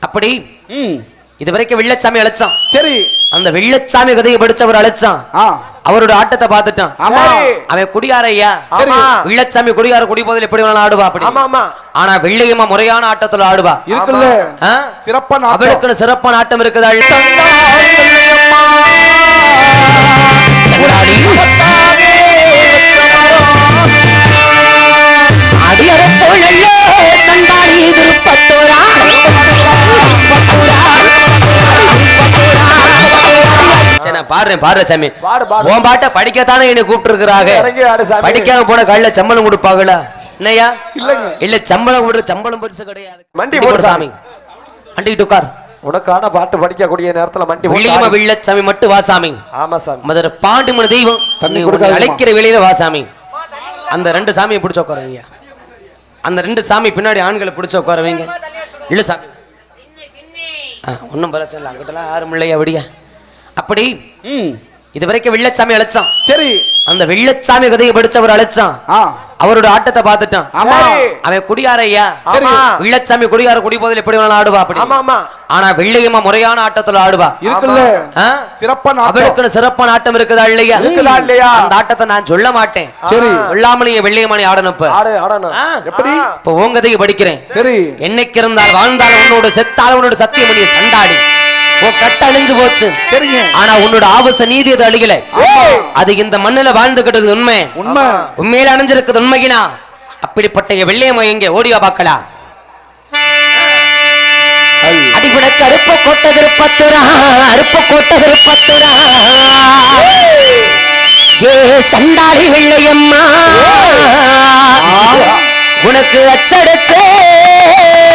அப்படி? ம். இது வரைக்கும் வெள்ளச்சாமி அழைச்சான். சரி. அந்த வெள்ளச்சாமி கதையை படிச்சவர் அழைச்சான். அவரோட ஆட்டத்தை பார்த்துட்டான். அவன் குடியார ஐயா. வெள்ளச்சாமி குடியார குடி போதில் எப்படி வேணாலும் ஆடுவா அப்படி? ஆமா ஆமா. ஆனா வெள்ளையம்மா முறையான ஆட்டத்துல ஆடுவா. இருக்குல்ல? சிறப்பான ஆட்டம். அவளுக்குன்னு சிறப்பான ஆட்டம் இருக்குதா பாடுறேன் பாடுறேன் சாமி. உன் பாட்டை படிக்கத்தானே என்னை கூப்பிட்டு இருக்கிறாங்க. படிக்காம போன காலைல சம்பளம் கொடுப்பாங்களா? என்னையா இல்லைங்க. இல்ல சம்பளம் கொடுற சம்பளம் பெருசு கிடையாது. மண்டி போடு சாமி. மண்டிக்கிட்டு உட்கார். உனக்கான பாட்டு படிக்கக்கூடிய நேரத்துல மண்டி ஆடு. வெள்ளச்சாமி மட்டும் வா சாமி. ஆமா சாமி. மதுரை பாண்டுமன தெய்வம் தண்ணி கொடுக்காதம்மா. அழைக்கிற வெளியில வா சாமி. அந்த ரெண்டு சாமியை பிடிச்ச உட்காருங்க அந்த ரெண்டு சாமி பின்னாடி ஆண்களை பிடிச்ச உட்காருவீங்க இல்ல சாமி. ஒன்றும் பிரச்சனை இல்லை. அங்கிட்டலாம் யாரும் இல்லையா விடியா? அப்படி? இது வரைக்கும் வெள்ளச்சாமி அழைச்சான். சரி. அந்த வெள்ளச்சாமி கதையை படிச்சவர் அழைச்சான். அவரோட ஆட்டத்தை பார்த்துட்டான். அவன் குடியார ஐயா. வெள்ளச்சாமி குடியார குடி போதில் எப்படி வேணாலும் ஆடுவா அப்படி. ஆனா வெள்ளையம்மா முறையான ஆட்டத்துல ஆடுவா. இருக்குல்ல? சிறப்பான. அவளுக்குன்னு சிறப்பான ஆட்டம் இருக்குதா இல்லையா? இருக்குதா இல்லையா? அந்த ஆட்டத்தை நான் சொல்ல மாட்டேன். சரி. சொல்லாம நீங்க வெள்ளையம்மா நீ ஆடணும். இப்ப. எப்படி. இப்ப உன் கதையை படிக்கிறேன். சரி. என்னைக்கு இருந்தால் வாழ்ந்தால் உன்னோட செத்தால் உன்னோட சத்தியமணியை சண்டாடி. உன் கட்ட அழிஞ்சு போச்சு. சரிங்க. ஆனா உன்னோட ஆபச நீதி அது அது இந்த மண்ணுல வாழ்ந்துகிட்டு இருக்குது உண்மை. உண்மை. உண்மையில அணிஞ்சிருக்குது உண்மையினா அப்படிப்பட்ட வெள்ளையம்மா எங்க? ஓடிவா பார்க்கலாம் ஐ. அடிபட கருப்பு கோட்ட திருப்பத்துரா அருப்பு கோட்ட திருப்பத்துரா ஏ சண்டாளி வெள்ளையம்மா. உனக்கு அச்சடிச்சே.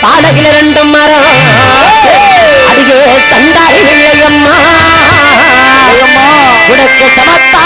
சாலையில ரெண்டு மரம். அடியே சண்டாளி வெள்ளையம்மா உனக்கு சமத்தாரே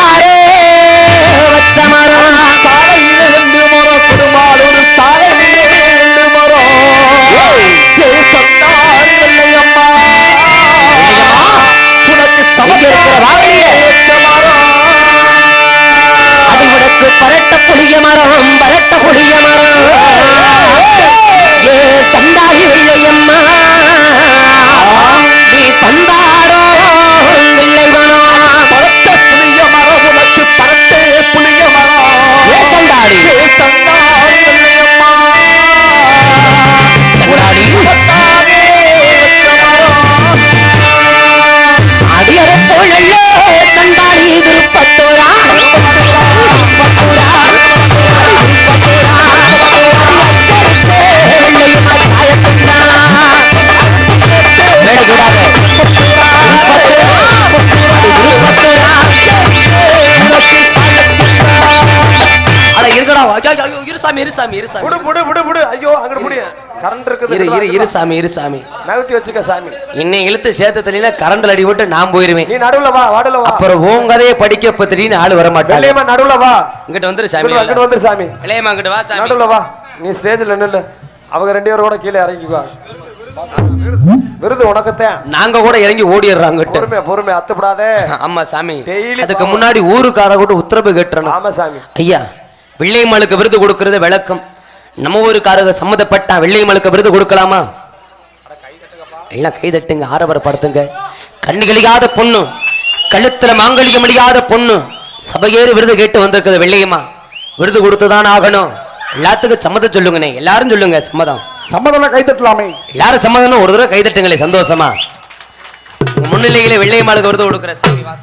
சாமி இரு சாமி இரு சாமி. புடு புடு புடு புடு. ஐயோ அங்கிட்டு புடி. கரண்ட் இருக்குது இரு இரு இரு சாமி இரு சாமி. நகர்த்தி வச்சுக்க சாமி. இன்னை இழுத்து சேத்தத்துல கரண்டில் அடி விட்டு நான் போயிருவேன். நீ நடுவுல வா வாடுல வா. அப்புறம் உன் கதையை படிக்க திடீர்னு ஆள் வர மாட்டாங்க வெள்ளையம்மா நடுவுல வா. இங்கிட்ட வந்துரு சாமி. இங்கிட்டு வந்துரு சாமி. இளையமா இங்கிட்டு வா சாமி. நடுவுல வா. நீ ஸ்டேஜ்ல நில்லு. அவங்க ரெண்டு பேரும் கூட கீழே இறங்கிக்குவா விருது உனக்குத்தான் நாங்க கூட இறங்கி ஓடிடுறாங்கிட்ட பொறுமை பொறுமை. அத்துப்படாதே. ஆமா சாமி. அதுக்கு. முன்னாடி ஊருக்கார கூட உத்தரவு கேட்டுறணும். ஆமா சாமி. ஐயா வெள்ளையம்மாளுக்கு விருது கொடுக்கறது விளக்கம். நம்ம ஊருக்காரங்க சம்மந்தப்பட்டா வெள்ளையம்மாளுக்கு விருது கொடுக்கலாமா? எல்லாம் கை தட்டுங்க ஆரவரப்படுத்துங்க. கண்ணிகளியாத பொண்ணு கழுத்துல மாங்கல்யம் முடியாத பொண்ணு சபையேறி விருது கேட்டு வந்திருக்குது வெள்ளையம்மா. விருது கொடுத்துதான் ஆகணும். எல்லாத்துக்கும் சம்மதம் சொல்லுங்கண்ணே. எல்லாரும் சொல்லுங்க சம்மதம். சம்மதம் கை தட்டலாமே. எல்லாரும் சம்மதம் ஒரு தடவை கை தட்டுங்களே சந்தோஷமா? முன்னிலையிலே வெள்ளையம்மாளுக்கு விருது கொடுக்குற சாமி வா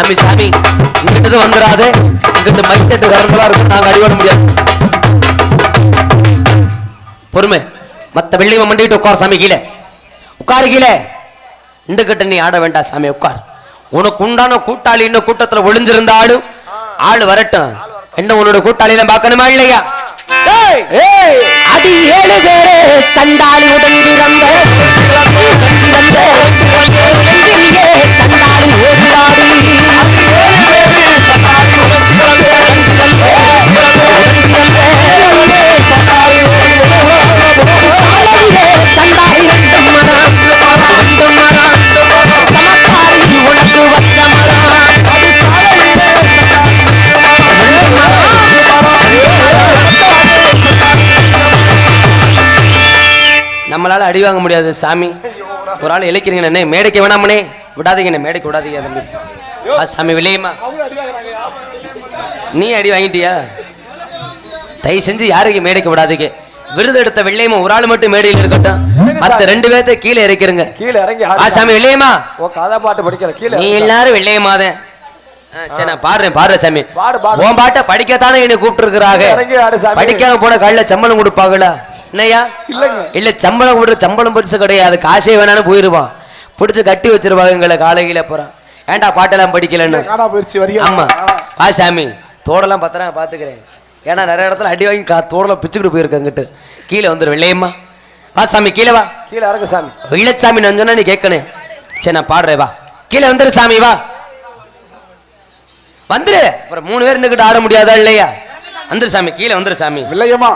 சாமி. சாமி இங்கிட்டு வந்துடாது இங்கிட்டு மைக் செட்டு கரண்டெல்லாம் இருக்கும் நாங்க அடிபட முடியாது. பொறுமை. மத்த வெள்ளியம்மன் மண்டிக்கிட்டு உட்கார் சாமி கீழே. உட்காரு கீழே. இண்டுகிட்ட நீ ஆட வேண்டாம் சாமி உட்கார். உனக்கு உண்டான கூட்டாளி இன்னும் கூட்டத்துல ஒளிஞ்சிருந்தாலும் ஆள் வரட்டும். என்ன உன்னோட கூட்டாளியில பார்க்கணுமா இல்லையா? அடி ஏழு பேரு சண்டாளி உடன் பிறந்த நம்மளால அடி வாங்க முடியாது சாமி. ஒரு ஆள் இழைக்கிறீங்க என்ன மேடைக்கு வேணாமனே. விடாதீங்க என்ன மேடைக்கு விடாதீங்க தம்பி. சாமி விளையுமா நீ அடி வாங்கிட்டியா? தயவு செஞ்சு யாருக்கு மேடைக்கு விடாதீங்க. விருது எடுத்த வெள்ளையம்மா ஒரு ஆள் மட்டும் மேடையில் இருக்கட்டும். மத்த ரெண்டு பேர்த்த கீழே இறக்கிறங்க கீழே இறங்கி சாமி வெள்ளையம்மா உன் கதை பாட்டு படிக்கிற கீழே நீ. எல்லாரும் வெள்ளையம்மாதேன் ஆ, சரி நான் பாடுறேன் சாமி. உன் பாட்டை படிக்கத்தானே என்னை கூப்பிட்டு இறங்கி ஆடு சாமி. படிக்காம போன காலைல சம்பளம் கொடுப்பாங்களா? என்னய்யா? இல்லைங்க. இல்ல சம்பளம் கொடுற சம்பளம் பெருசு கிடையாது. காசே வேணாலும் போயிருவான். பிடிச்சு கட்டி வச்சிருவாங்க எங்களை காலையில ஏன்டா பாட்டெல்லாம் படிக்கலன்னு? காணா போயிருச்சு வரியா? ஆமா. வா சாமி. தோடெல்லாம் பத்திரம் பாத்துக்கிறேன் ஏன்னா நிறைய இடத்துல அடி வாங்கி தோடெல்லாம் பிச்சுக்கிட்டு போயிருக்கங்கிட்டு கீழே வந்துரு வெள்ளையம்மா. வா சாமி கீழே வா. கீழே இறங்கு சாமி. வெள்ளச்சாமி நான் சொன்னா நீ கேட்கணும். சரி நான் பாடுறேன் வா. கீழே வந்துரு சாமி வா. வந்துரு. அப்புறம் மூணு பேர் நின்னுக்கிட்டு ஆட முடியாதா இல்லையா? வந்துரு சாமி கீழே வந்துரு சாமி. வெள்ளையம்மா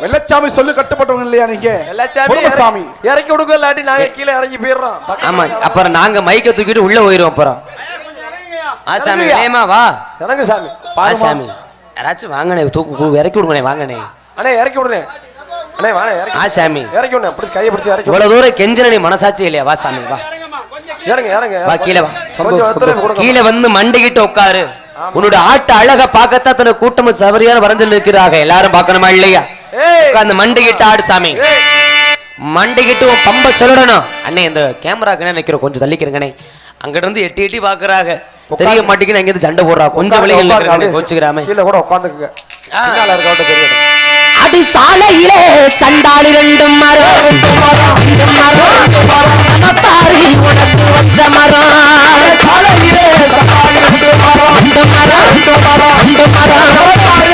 வெள்ளச்சாமி சொல்லு கட்டுப்பட்டவங்க இல்லையா நீங்க? பொறுமசாமி இறக்கி- கொடுக்க இல்லாட்டி நாங்க கீழே இறங்கி போயிடுறோம். ஆமா. அப்புறம் நாங்க மைக்க தூக்கிட்டு உள்ள போயிருவோம் அப்புறம். ஆ சாமி இல்லையம்மா வா. இறங்கு சாமி. ஆ சாமி. யாராச்சும் வாங்கண்ணே தூக்கு கு- இறக்கி விடுங்கண்ணே வாங்கண்ணே. அண்ணே இறக்கி விடுனே அண்ணே வாணே இறக்கி ஆ சாமி. இறக்கி விடுனே பிடிச்சி கையை பிடிச்சி இறக்கி. இவ்வளவு தூரம் கெஞ்சன மனசாட்சி இல்லையா வா சாமி வா. இறங்க இறங்க. வா கீழே வா. கொஞ்சம் ஒத்துழைப்பு கொடுங்க. கீழே வந்து மண்டிக்கிட்டு உட்காரு. உன்னோட ஆட்டு அழக பார்க்கத்தான் தன்னை கூட்டமும் சபரியான வரைஞ்சு நிற்கிறாங்க எல்லாரும் பார்க்கணுமா இல்லையா? மண்டிக்கிட்டு ஆடு சாமி. ஏய், மண்டிக்கிட்டு உன் பம்ப சொல்லணும். அண்ணே இந்த கேமராக்குனே நிக்கிறோம் கொஞ்சம் தள்ளிக்கிறங்கண்ணே அங்கிட்ட இருந்து எட்டி எட்டி பாக்குறாங்க தெரிய மாட்டேங்குது அங்க இருந்து சண்டை போடுறா. கொஞ்சம். கோச்சுக்கிறாம. கூட உட்காந்துக்குங்க தெரியும் அடி சாலையிலே சண்டாளி ரெண்டு மரம். ரெண்டு மரம் சமத்தாரி உனக்கு வச்ச மரம். சாலையிலே மரம் மரம்.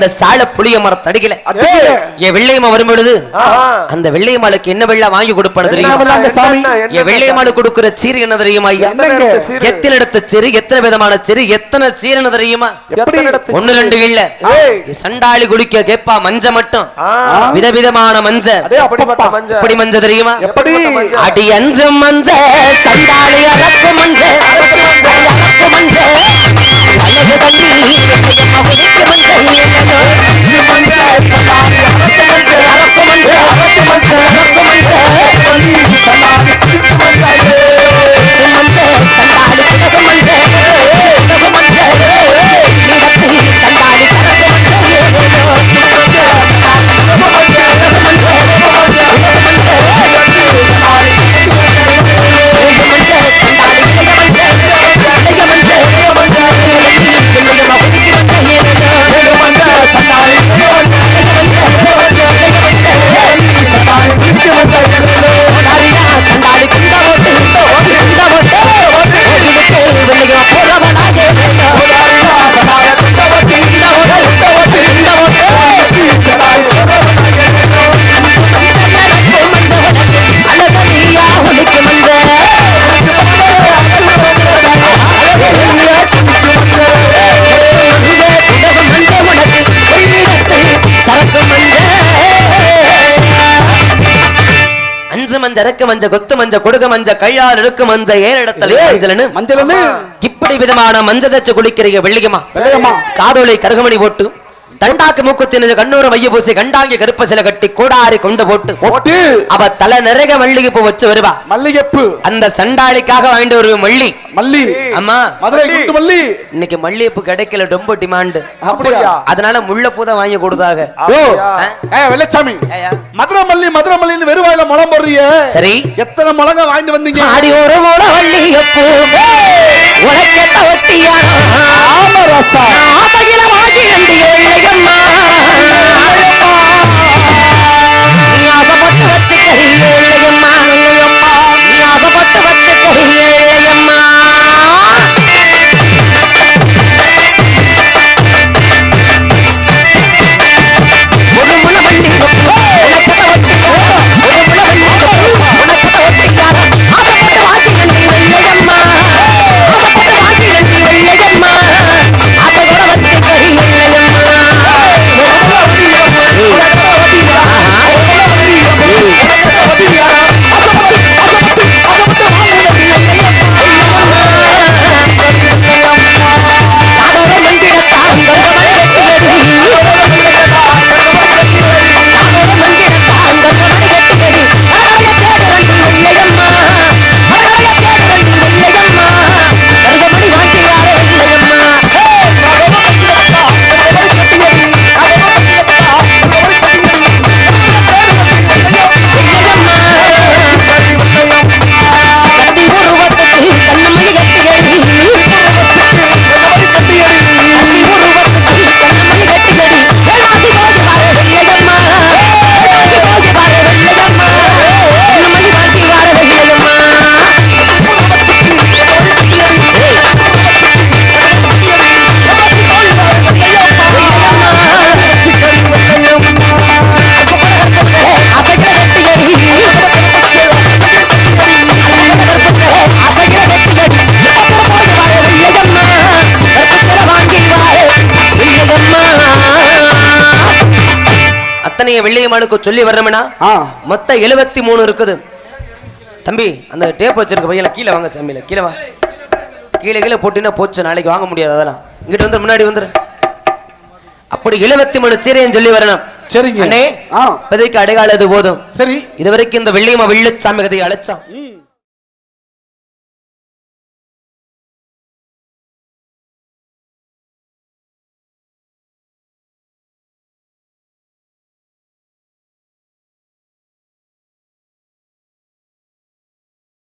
அந்த சால புளிய மரத்தடிக்கல அடிக்கல. என் வெள்ளையம்மா வரும் பொழுது. அந்த வெள்ளையம்மாளுக்கு என்ன வெள்ளா வாங்கி கொடுப்பது தெரியுமா என் வெள்ளையம்மாளு கொடுக்கிற சீர் என்ன தெரியுமா எத்தனை? இடத்து சீரு? எத்தனை விதமான சீரு எத்தனை சீர் என்ன தெரியுமா ஒண்ணு? ரெண்டு இல்ல. சண்டாளி குடிக்க கேப்பா மஞ்ச மட்டும் விதவிதமான மஞ்ச. எப்படி மஞ்ச தெரியுமா? அடி அஞ்சு மஞ்ச சண்டாளி அரக்கு மஞ்ச மஞ்ச அழகு தண்ணி வெள்ளையம்மா இறக்கு மஞ்ச கொத்து மஞ்ச கொடுக்க மஞ்ச கையால் இருக்கு மஞ்ச ஏன் இடத்துல மஞ்சள்னு? மஞ்சள்னு இப்படி விதமான மஞ்ச தச்சு குளிக்கிறீங்க வெள்ளையம்மா. காதோலை கருகமணி போட்டு தண்டாக்கு மூக்குத்தின கண்ணூர மைய பூசி கண்டாங்கி கருப்ப சில கட்டி கோடாரி கொண்டு போட்டு போட்டு. அவ தலை நிறைய மல்லிகை பூ வச்சு வருவா. மல்லிகைப்பூ. அந்த சண்டாளிக்காக வாங்கிட்டு ஒரு மல்லி. மல்லி. அம்மா. மதுரை குண்டு மல்லி. இன்னைக்கு மல்லிகைப்பூ கிடைக்கல ரொம்ப டிமாண்ட் அப்படியா? அதனால முல்லைப்பூ தான் வாங்கி கொடுத்தாங்க. ஓ? ஏ வெள்ளச்சாமி. மதுரை மல்லி மதுரை மல்லின்னு வெறும் வாயில முளம் சரி. எத்தனை முழங்க வாங்கிட்டு வந்தீங்க? ஆடி ஒரு மூட மல்லிகைப்பூ. அத்தனைய வெள்ளையம்மானுக்கு சொல்லி வர்றோம்னா ஆ. மொத்தம் எழுபத்தி மூணு இருக்குது. தம்பி அந்த டேப் வச்சிருக்க பையன் கீழே வாங்க சாமியில கீழே வா. கீழே கீழே போட்டினா போச்சு நாளைக்கு வாங்க முடியாது அதெல்லாம். இங்கிட்டு வந்து முன்னாடி வந்துரு. அப்படி எழுபத்தி மூணு சீரையும் சொல்லி வரணும். சரிங்க. அண்ணே இப்போதைக்கு இது போதும். சரி. இதுவரைக்கும் இந்த வெள்ளியம்மா வெள்ளிச்சாமி கதையை அழைச்சான்.